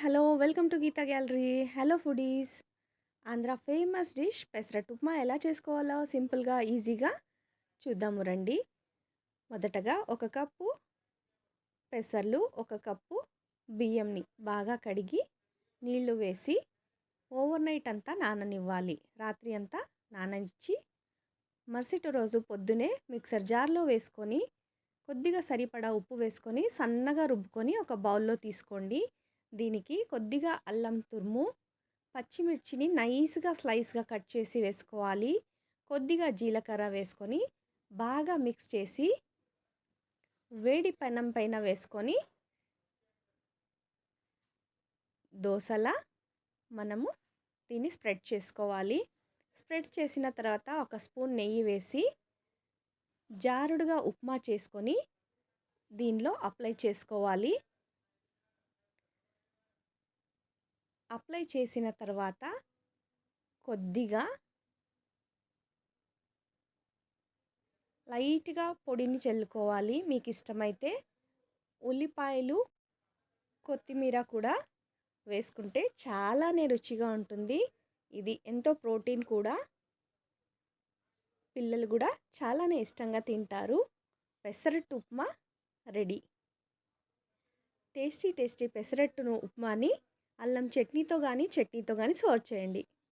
Hello welcome to Geeta gallery. Hello foodies. Andhra famous dish pesarattu upma ఎలా చేసుకోవాలో సింపుల్గా ఈజీగా చూద్దాము రండి. మొదటగా ఒక కప్పు పెసర్లు ఒక కప్పు బియ్యంని బాగా కడిగి నీళ్ళు వేసి ఓవర్ నైట్ అంతా నాననివ్వాలి. రాత్రి అంతా నాననిచ్చి మరుసటి రోజు పొద్దునే మిక్సర్ జార్లో వేసుకొని కొద్దిగా సరిపడా ఉప్పు వేసుకొని సన్నగా రుబ్బుకొని ఒక బౌల్లో తీసుకోండి. దీనికి కొద్దిగా అల్లం తురుము పచ్చిమిర్చిని నైస్గా స్లైస్గా కట్ చేసి వేసుకోవాలి. కొద్దిగా జీలకర్ర వేసుకొని బాగా మిక్స్ చేసి వేడి పెనం పైన వేసుకొని దోశలా మనము దీన్ని స్ప్రెడ్ చేసుకోవాలి. స్ప్రెడ్ చేసిన తర్వాత ఒక స్పూన్ నెయ్యి వేసి జారుడుగా ఉప్మా చేసుకొని దీనిలో అప్లై చేసుకోవాలి. అప్లై చేసిన తర్వాత కొద్దిగా లైట్గా పొడిని చల్లుకోవాలి. మీకు ఇష్టమైతే ఉల్లిపాయలు కొత్తిమీర కూడా వేసుకుంటే చాలానే రుచిగా ఉంటుంది. ఇది ఎంతో ప్రోటీన్ కూడా. పిల్లలు కూడా చాలానే ఇష్టంగా తింటారు. Pesarattu upma ready. Tasty tasty పెసరట్టును ఉప్మాని అల్లం చట్నీతో కానీ చట్నీతో కానీ సర్వ్ చేయండి.